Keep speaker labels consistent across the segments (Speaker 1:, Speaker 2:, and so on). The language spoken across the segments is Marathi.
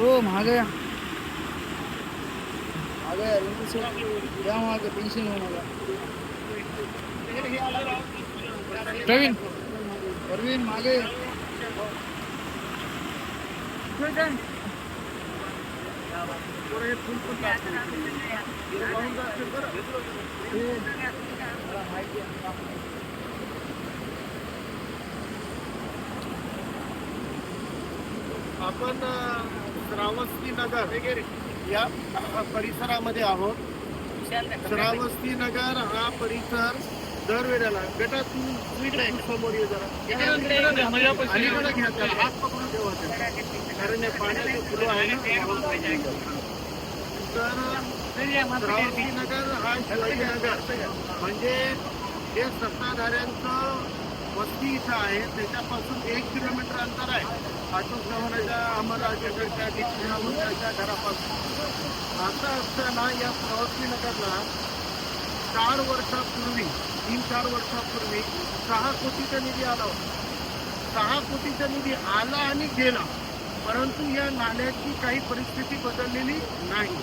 Speaker 1: हो महागया महागया मागे या रिंकू शेठ या मागे पेन्शन घेऊ नका. प्रवीण प्रवीण मागे.
Speaker 2: आपण श्रावस्ती नगर या परिसरामध्ये आहोत. श्रावस्ती नगर हा परिसर दरवेळेला बेटा तू इकडे समोर ये जरा. अलीकडे घ्या हात पकडून ठेवा. कारण या पाण्याचे फुलं आहे ना. तर श्रावस्ती नगर हा शिवाजी नगर म्हणजे जे सत्ताधाऱ्यांचं वस्ती इथं आहे. त्याच्यापासून एक किलोमीटर अंतर आहे. अशोक चव्हाणाच्या अमरराजेकडच्या दीक्षाच्या घरापासून. असं असताना या प्रवासी नगरला चार वर्षापूर्वी तीन चार वर्षापूर्वी सहा कोटीचा निधी आला होता. सहा कोटीचा निधी आला आणि गेला. परंतु या नाल्याची काही परिस्थिती बदललेली नाही.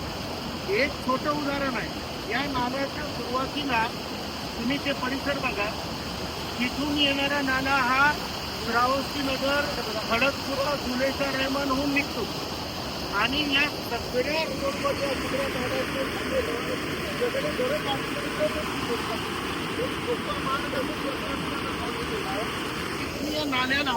Speaker 2: एक छोटं उदाहरण आहे. या नाल्याच्या सुरुवातीला तुम्ही ते परिसर बघा. तिथून येणारा नाला हा श्रावस्ती नगर खडकपुरा जुलेचा रेहमान होऊन निघतो. आणि या सगळ्या रोडमध्ये या सगळ्या नाल्याचे सगळे घरं आहे, तिथून या नाल्याला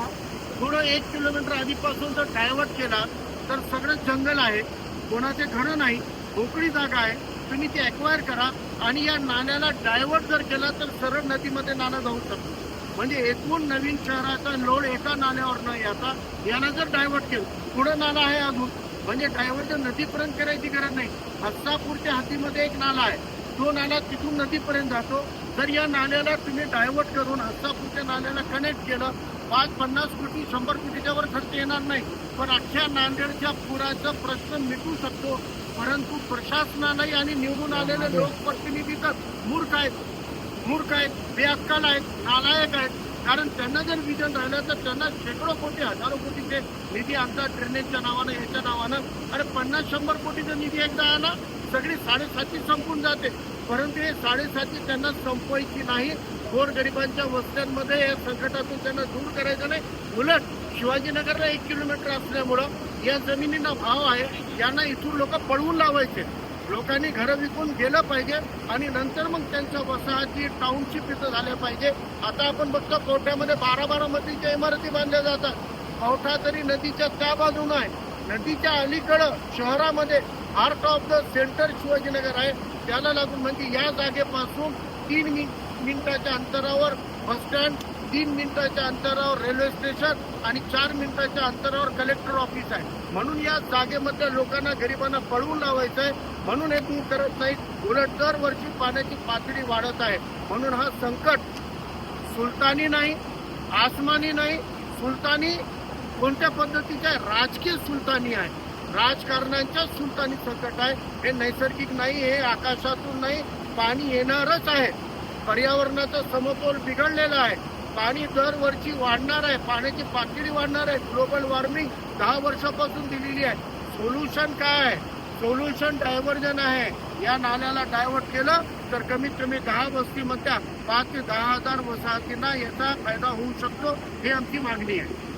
Speaker 2: थोडं एक किलोमीटर आधीपासून जर डायव्हर्ट केला तर सगळं जंगल आहे. कोणाचे घरं नाही मोकळी जागा आहे. तुम्ही ते ॲक्वायर करा आणि या नाल्याला डायव्हर्ट जर केला तर सरळ नदीमध्ये नाला जाऊ शकतो म्हणजे एकूण नवीन शहराचा लोड एका नाल्यावर न येता याला जर डायव्हर्ट केलं पुढं नाला आहे अजून. म्हणजे डायव्हर्ट नदीपर्यंत करायची गरज नाही. हस्तापूरच्या हातीमध्ये एक नाला आहे. तो नाला तिथून नदीपर्यंत जातो. तर या नाल्याला तुम्ही डायव्हर्ट करून हस्तापूरच्या नाल्याला कनेक्ट केलं पाच पन्नास कोटी शंभर कोटीच्या वर खर्च येणार नाही. पण अख्ख्या नांदेडच्या पुराचा प्रश्न मिटू शकतो. परंतु प्रशासनालाही आणि निवडून आलेले लोकप्रतिनिधी तर मूर्ख आहेत. मूर्ख आहेत बेअक्कल आहेत नालायक आहेत. कारण त्यांना जर विजन राहिलं तर त्यांना शेकडो कोटी हजारो कोटीचे निधी आमचा ड्रेनेजच्या नावानं याच्या नावानं आणि पन्नास शंभर कोटीचा निधी एकदा आला सगळी साडेसाती संपून जाते. परंतु हे साडेसाती त्यांना संपवायची नाही. गोरगरिबांच्या वस्त्यांमध्ये या संकटातून त्यांना दूर करायचं नाही. उलट शिवाजीनगरला एक किलोमीटर असल्यामुळं या जमिनींना भाव आहे यांना इथून लोक पळवून लावायचे. लोकांनी घरं विकून गेलं पाहिजे आणि नंतर मग त्यांच्या वसाहती टाउनशिप इथं झाल्या पाहिजे. आता आपण बघतो कोठ्यामध्ये बारा बारा मतीच्या इमारती बांधल्या जातात कवठा तरी नदीच्या त्या बाजूनं आहे. नदीच्या अलीकडं शहरामध्ये heart of the centre Shivajinagar आहे. त्याला लागून म्हणजे या जागेपासून तीन मिनिटाच्या अंतरावर बसस्टँड तीन मिनिटाच्या अंतरावर रेल्वे स्टेशन आणि चार मिनिटाच्या अंतरावर कलेक्टर ऑफिस आहे. म्हणून या जागेमधल्या लोकांना गरिबांना पळवून लावायचं आहे म्हणून हे दूर करत नाहीत. उलट दरवर्षी पाण्याची पातळी वाढत आहे. म्हणून हा संकट सुलतानी नाही आसमानी नाही. सुलतानी कोणत्या पद्धतीचे आहे राजकीय सुलतानी आहे. राजकारणांच्या सुलतानी संकट आहे. हे नैसर्गिक नाही हे आकाशातून नाही. पाणी येणारच आहे. पर्यावरणाचा समतोल बिघडलेला आहे. पाणी दरवर्षी वाढणार आहे पाण्याची पातळी वाढणार आहे. ग्लोबल वॉर्मिंग दहा वर्षापासून दिलेली आहे. सोल्युशन काय आहे? सोल्युशन डायव्हर्जन आहे. या नाल्याला डायव्हर्ट केलं तर कमीत कमी दहा वस्तीमधल्या पाच ते दहा हजार वसाहतींना याचा फायदा होऊ शकतो ही आमची मागणी आहे.